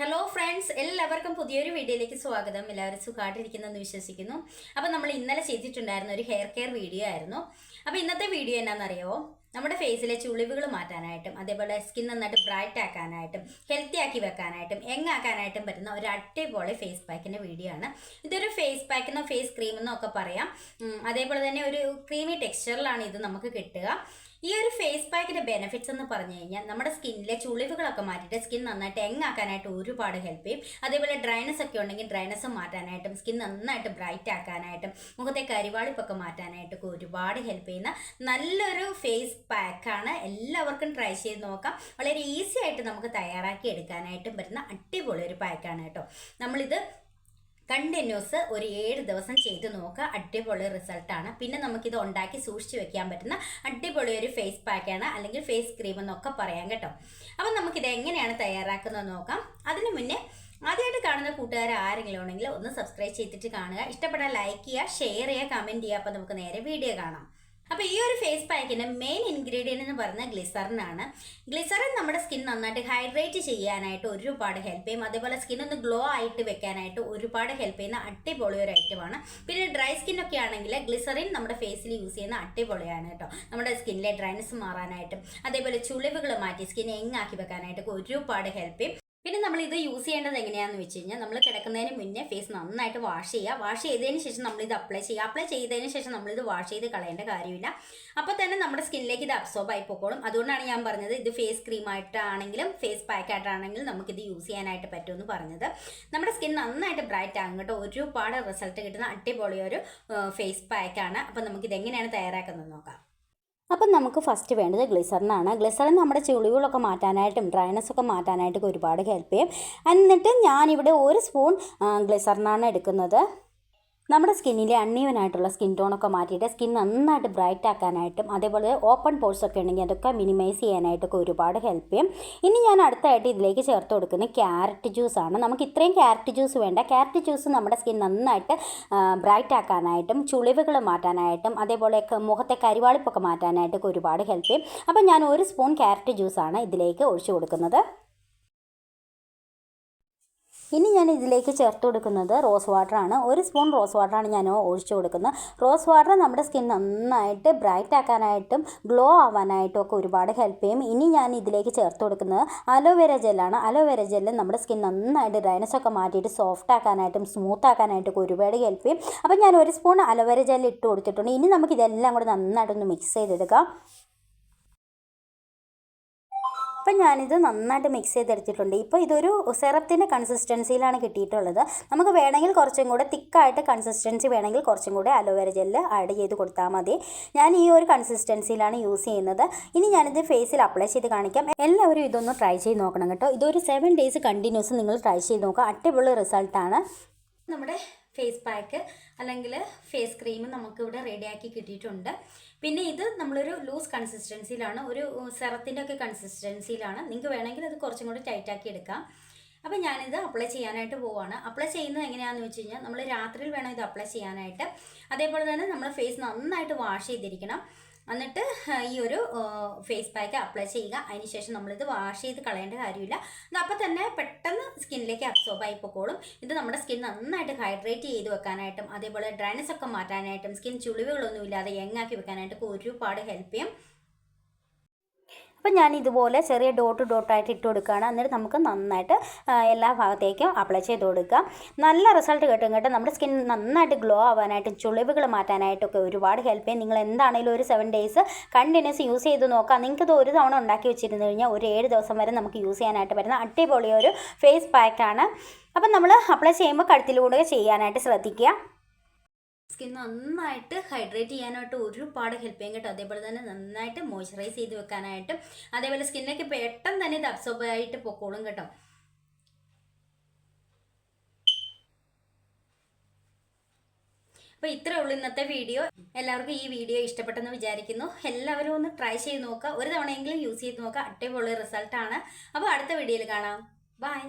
Hello friends എല്ലാവർക്കും പുതിയൊരു വീഡിയോയിലേക്ക് സ്വാഗതം. എല്ലാവരും സുഖമായിട്ടിരിക്കുന്നെന്ന് വിശ്വസിക്കുന്നു. അപ്പോൾ നമ്മൾ ഇന്നലെ ചെയ്തിട്ടുണ്ടായിരുന്ന ഒരു ഹെയർ കെയർ വീഡിയോ ആയിരുന്നു. അപ്പോൾ ഇന്നത്തെ വീഡിയോ എന്നാണെന്നറിയോ നമ്മുടെ ഫേസിലെ ചുളിവുകൾ മാറ്റാനായിട്ടും അതേപോലെ സ്കിൻ നന്നായിട്ട് ബ്രൈറ്റ് ആക്കാനായിട്ടും ഹെൽത്തി ആക്കി വെക്കാനായിട്ടും എങ്ങാക്കാനായിട്ടും പറ്റുന്ന ഒരു അടിപൊളി ഫേസ് പാക്കിന്റെ വീഡിയോ ആണ്. ഇതൊരു ഫേസ് പാക്കെന്നോ ഫേസ് ക്രീമെന്നോ ഒക്കെ പറയാം. അതേപോലെ തന്നെ ഒരു ക്രീമി ടെക്സ്ചറിലാണ് ഇത് നമുക്ക് കിട്ടുക. ഈ ഒരു ഫേസ് പാക്കിന്റെ ബെനിഫിറ്റ്സ് എന്ന് പറഞ്ഞു കഴിഞ്ഞാൽ നമ്മുടെ സ്കിന്നിലെ ചുളിവുകളൊക്കെ മാറ്റിയിട്ട് സ്കിൻ നന്നായിട്ട് എങ് ആക്കാനായിട്ട് ഒരുപാട് ഹെൽപ്പ് ചെയ്യും. അതേപോലെ ഡ്രൈനസ് ഒക്കെ ഉണ്ടെങ്കിൽ ഡ്രൈനസ് മാറ്റാനായിട്ടും സ്കിൻ നന്നായിട്ട് ബ്രൈറ്റ് ആക്കാനായിട്ടും മുഖത്തെ കരിവാളിപ്പൊക്കെ മാറ്റാനായിട്ടൊക്കെ ഒരുപാട് ഹെൽപ്പ് ചെയ്യുന്ന നല്ലൊരു ഫേസ് പാക്കാണ് എല്ലാവർക്കും ട്രൈ ചെയ്ത് നോക്കാം. വളരെ ഈസി ആയിട്ട് നമുക്ക് തയ്യാറാക്കി എടുക്കാനായിട്ടും പറ്റുന്ന അടിപൊളി ഒരു പാക്കാണ് കേട്ടോ. നമ്മളിത് കണ്ടിന്യൂസ് ഒരു ഏഴ് ദിവസം ചെയ്ത് നോക്കുക. അടിപൊളി റിസൾട്ടാണ് പിന്നെ നമുക്കിത് ഉണ്ടാക്കി സൂക്ഷിച്ച് വെക്കാൻ പറ്റുന്ന അടിപൊളി ഒരു ഫേസ് പാക്കാണ് അല്ലെങ്കിൽ ഫേസ് ക്രീം എന്നൊക്കെ പറയാം കേട്ടോ. അപ്പം നമുക്കിത് എങ്ങനെയാണ് തയ്യാറാക്കുന്നത് നോക്കാം. അതിനു മുന്നേ ആദ്യമായിട്ട് കാണുന്ന കൂട്ടുകാർ ആരെങ്കിലും ഉണ്ടെങ്കിൽ ഒന്ന് സബ്സ്ക്രൈബ് ചെയ്തിട്ട് കാണുക. ഇഷ്ടപ്പെട്ടാൽ ലൈക്ക് ചെയ്യുക ഷെയർ ചെയ്യുക കമന്റ് ചെയ്യുക. അപ്പോൾ നമുക്ക് നേരെ വീഡിയോ കാണാം. അപ്പോൾ ഈ ഒരു ഫേസ് പാക്കിന്റെ മെയിൻ ഇൻഗ്രീഡിയന്റ് എന്ന് പറയുന്നത് ഗ്ലിസറിനാണ് ഗ്ലിസറിൻ നമ്മുടെ സ്കിൻ നന്നായിട്ട് ഹൈഡ്രേറ്റ് ചെയ്യാനായിട്ട് ഒരുപാട് ഹെൽപ്പ് ചെയ്യും. അതേപോലെ സ്കിൻ ഒന്ന് ഗ്ലോ ആയിട്ട് വെക്കാനായിട്ട് ഒരുപാട് ഹെൽപ്പ് ചെയ്യുന്ന അടിപൊളി ഒരു ഐറ്റമാണ് പിന്നെ ഡ്രൈ സ്കിൻ ഒക്കെ ആണെങ്കിൽ ഗ്ലിസറിൻ നമ്മുടെ ഫേസിൽ യൂസ് ചെയ്യുന്ന അടിപൊളിയാണ് കേട്ടോ. നമ്മുടെ സ്കിന്നിലെ ഡ്രൈനസ് മാറാനായിട്ടും അതേപോലെ ചുളിവുകൾ മാറ്റി സ്കിൻ എങ്ങാക്കി വെക്കാനായിട്ടൊക്കെ ഒരുപാട് ഹെൽപ്പ് ചെയ്യും. പിന്നെ നമ്മൾ ഇത് യൂസ് ചെയ്യേണ്ടത് എങ്ങനെയാണെന്ന് വെച്ച് കഴിഞ്ഞാൽ നമ്മൾ കിടക്കുന്നതിന് മുന്നേ ഫേസ് നന്നായിട്ട് വാഷ് ചെയ്യുക. വാഷ് ചെയ്തതിന് ശേഷം നമ്മൾ ഇത് അപ്ലൈ ചെയ്യുക. അപ്ലൈ ചെയ്തതിന് ശേഷം നമ്മൾ ഇത് വാഷ് ചെയ്ത് കളയേണ്ട കാര്യമില്ല. അപ്പോൾ തന്നെ നമ്മുടെ സ്കിന്നിലേക്ക് ഇത് അബ്സോർബ് ആയി പോക്കോളും. അതുകൊണ്ടാണ് ഞാൻ പറഞ്ഞത് ഇത് ഫേസ് ക്രീം ആയിട്ടാണെങ്കിലും ഫേസ് പാക്ക് ആയിട്ടാണെങ്കിലും നമുക്കിത് യൂസ് ചെയ്യാനായിട്ട് പറ്റുമെന്ന് പറഞ്ഞത്. നമ്മുടെ സ്കിൻ നന്നായിട്ട് ബ്രൈറ്റ് ആകും കേട്ടോ. ഒരുപാട് റിസൾട്ട് കിട്ടുന്ന അടിപൊളിയൊരു ഫേസ് പാക്കാണ് അപ്പോൾ നമുക്കിത് എങ്ങനെയാണ് തയ്യാറാക്കുന്നത് നോക്കാം. അപ്പം നമുക്ക് ഫസ്റ്റ് വേണ്ടത് ഗ്ലിസറിനാണ് ഗ്ലിസറിൻ നമ്മുടെ ചുളിവുകളൊക്കെ മാറ്റാനായിട്ടും ഡ്രൈനസ് ഒക്കെ മാറ്റാനായിട്ടൊക്കെ ഒരുപാട് ഹെൽപ്പ് ചെയ്യും. എന്നിട്ട് ഞാനിവിടെ ഒരു സ്പൂൺ ഗ്ലിസറിനാണ് എടുക്കുന്നത്. നമ്മുടെ സ്കിന്നിലെ അണ്ണീവനായിട്ടുള്ള സ്കിൻ ടോണൊക്കെ മാറ്റിയിട്ട് സ്കിൻ നന്നായിട്ട് ബ്രൈറ്റ് ആക്കാനായിട്ടും അതേപോലെ ഓപ്പൺ പോർട്സ് ഒക്കെ ഉണ്ടെങ്കിൽ അതൊക്കെ മിനിമൈസ് ചെയ്യാനായിട്ടൊക്കെ ഒരുപാട് ഹെൽപ്പ് ചെയ്യും. ഇനി ഞാൻ അടുത്തായിട്ട് ഇതിലേക്ക് ചേർത്ത് കൊടുക്കുന്നത് ക്യാരറ്റ് ജ്യൂസ് ആണ് നമുക്ക് ഇത്രയും ക്യാരറ്റ് ജ്യൂസ് വേണ്ട. ക്യാരറ്റ് ജ്യൂസ് നമ്മുടെ സ്കിൻ നന്നായിട്ട് ബ്രൈറ്റ് ആക്കാനായിട്ടും ചുളിവുകൾ മാറ്റാനായിട്ടും അതേപോലെ മുഖത്തെ കരിവാളിപ്പൊക്കെ മാറ്റാനായിട്ടൊക്കെ ഒരുപാട് ഹെൽപ്പ് ചെയ്യും. അപ്പം ഞാൻ ഒരു സ്പൂൺ ക്യാരറ്റ് ജ്യൂസാണ് ഇതിലേക്ക് ഒഴിച്ചു കൊടുക്കുന്നത്. ഇനി ഞാൻ ഇതിലേക്ക് ചേർത്ത് കൊടുക്കുന്നത് റോസ് വാട്ടറാണ്. ഒരു സ്പൂൺ റോസ് വാട്ടറാണ് ഞാൻ ഒഴിച്ചു കൊടുക്കുന്നത്. റോസ് വാട്ടർ നമ്മുടെ സ്കിൻ നന്നായിട്ട് ബ്രൈറ്റ് ആക്കാനായിട്ടും ഗ്ലോ ആവാനായിട്ടും ഒക്കെ ഒരുപാട് ഹെൽപ്പ് ചെയ്യും. ഇനി ഞാൻ ഇതിലേക്ക് ചേർത്ത് കൊടുക്കുന്നത് അലോവേര ജെല്ലാണ്. അലോവേര ജെല്ല് നമ്മുടെ സ്കിൻ നന്നായിട്ട് ഡ്രൈനസ് ഒക്കെ മാറ്റിയിട്ട് സോഫ്റ്റ് ആക്കാനായിട്ടും സ്മൂത്ത് ആക്കാനായിട്ടൊക്കെ ഒരുപാട് ഹെൽപ്പ് ചെയ്യും. അപ്പോൾ ഞാൻ ഒരു സ്പൂൺ അലോവേര ജെല്ല് ഇട്ട് കൊടുത്തിട്ടുണ്ട്. ഇനി നമുക്ക് ഇതെല്ലാം കൂടെ നന്നായിട്ടൊന്ന് മിക്സ് ചെയ്തെടുക്കാം. അപ്പം ഞാനിത് നന്നായിട്ട് മിക്സ് ചെയ്തെടുത്തിട്ടുണ്ട്. ഇപ്പോൾ ഇതൊരു സിറപ്പിന്റെ കൺസിസ്റ്റൻസിയിലാണ് കിട്ടിയിട്ടുള്ളത്. നമുക്ക് വേണമെങ്കിൽ കുറച്ചും കൂടെ തിക്കായിട്ട് കൺസിസ്റ്റൻസി വേണമെങ്കിൽ കുറച്ചും കൂടെ അലോവേര ജെല്ല് ആഡ് ചെയ്ത് കൊടുത്താൽ മതി. ഞാൻ ഈ ഒരു കൺസിസ്റ്റൻസിയിലാണ് യൂസ് ചെയ്യുന്നത്. ഇനി ഞാനിത് ഫേസിൽ അപ്ലൈ ചെയ്ത് കാണിക്കാം. എല്ലാവരും ഇതൊന്ന് ട്രൈ ചെയ്ത് നോക്കണം കേട്ടോ. ഇതൊരു സെവൻ ഡേയ്സ് കണ്ടിന്യൂസ് നിങ്ങൾ ട്രൈ ചെയ്ത് നോക്കുക. അടിപൊളി റിസൾട്ടാണ് നമ്മുടെ ഫേസ് പാക്ക് അല്ലെങ്കിൽ ഫേസ് ക്രീം നമുക്കിവിടെ റെഡിയാക്കി കിട്ടിയിട്ടുണ്ട്. പിന്നെ ഇത് നമ്മളൊരു ലൂസ് കൺസിസ്റ്റൻസിയിലാണ് ഒരു സെറത്തിന്റെ ഒക്കെ കൺസിസ്റ്റൻസിയിലാണ് നിങ്ങൾക്ക് വേണമെങ്കിൽ അത് കുറച്ചും കൂടി ടൈറ്റാക്കി എടുക്കാം. അപ്പോൾ ഞാനിത് അപ്ലൈ ചെയ്യാനായിട്ട് പോവാണ്. അപ്ലൈ ചെയ്യുന്നത് എങ്ങനെയാണെന്ന് വെച്ച് കഴിഞ്ഞാൽ നമ്മൾ രാത്രിയിൽ വേണം ഇത് അപ്ലൈ ചെയ്യാനായിട്ട്. അതേപോലെ തന്നെ നമ്മൾ ഫേസ് നന്നായിട്ട് വാഷ് ചെയ്തിരിക്കണം. എന്നിട്ട് ഈ ഒരു ഫേസ് പാക്ക് അപ്ലൈ ചെയ്യുക. അതിനുശേഷം നമ്മളിത് വാഷ് ചെയ്ത് കളയേണ്ട കാര്യമില്ല. ഇത് അപ്പം തന്നെ പെട്ടെന്ന് സ്കിന്നിലേക്ക് അബ്സോർബ് ആയി പൊക്കോളും. ഇത് നമ്മുടെ സ്കിൻ നന്നായിട്ട് ഹൈഡ്രേറ്റ് ചെയ്ത് വെക്കാനായിട്ടും അതേപോലെ ഡ്രൈനസ് ഒക്കെ മാറ്റാനായിട്ടും സ്കിൻ ചുളിവുകളൊന്നും ഇല്ലാതെ യങ്ങാക്കി വെക്കാനായിട്ടൊക്കെ ഒരുപാട് ഹെൽപ്പ് ചെയ്യും. അപ്പം ഞാൻ ഇതുപോലെ ചെറിയ ഡോട്ട് ഡോട്ടായിട്ട് ഇട്ട് കൊടുക്കുകയാണ്. എന്നിട്ട് നമുക്ക് നന്നായിട്ട് എല്ലാ ഭാഗത്തേക്കും അപ്ലൈ ചെയ്ത് കൊടുക്കുക നല്ല റിസൾട്ട് കിട്ടും കേട്ടോ. നമ്മുടെ സ്കിൻ നന്നായിട്ട് ഗ്ലോ ആവാനായിട്ടും ചുളിവുകൾ മാറ്റാനായിട്ടൊക്കെ ഒരുപാട് ഹെൽപ്പ് ചെയ്യും. നിങ്ങൾ എന്താണെങ്കിലും ഒരു സെവൻ ഡേയ്സ് കണ്ടിന്യൂസ് യൂസ് ചെയ്ത് നോക്കുക നിങ്ങൾക്കിത് ഒരു തവണ ഉണ്ടാക്കി വെച്ചിരുന്നു കഴിഞ്ഞാൽ ഒരു ഏഴ് ദിവസം വരെ നമുക്ക് യൂസ് ചെയ്യാനായിട്ട് പറ്റുന്ന അടിപൊളിയൊരു ഫേസ് പാക്കാണ് അപ്പം നമ്മൾ അപ്ലൈ ചെയ്യുമ്പോൾ കഴുത്തിലൂടെ ചെയ്യാനായിട്ട് ശ്രദ്ധിക്കുക. സ്കിൻ നന്നായിട്ട് ഹൈഡ്രേറ്റ് ചെയ്യാനായിട്ട് ഒരുപാട് ഹെൽപ്പ് ചെയ്യും കേട്ടോ. അതേപോലെ തന്നെ നന്നായിട്ട് മോയ്സ്ചറൈസ് ചെയ്ത് വെക്കാനായിട്ടും. അതേപോലെ സ്കിന്നിലേക്ക് പെട്ടെന്ന് തന്നെ ഇത് അബ്സോർബ് ആയിട്ട് പൊക്കോളും കേട്ടോ. അപ്പോൾ ഇത്രേ ഉള്ളൂ ഇന്നത്തെ വീഡിയോ. എല്ലാവർക്കും ഈ വീഡിയോ ഇഷ്ടപ്പെട്ടെന്ന് വിചാരിക്കുന്നു. എല്ലാവരും ഒന്ന് ട്രൈ ചെയ്ത് നോക്കുക. ഒരു തവണയെങ്കിലും യൂസ് ചെയ്ത് നോക്കുക. അടിപൊളി റിസൾട്ടാണ് അപ്പോൾ അടുത്ത വീഡിയോയിൽ കാണാം. ബൈ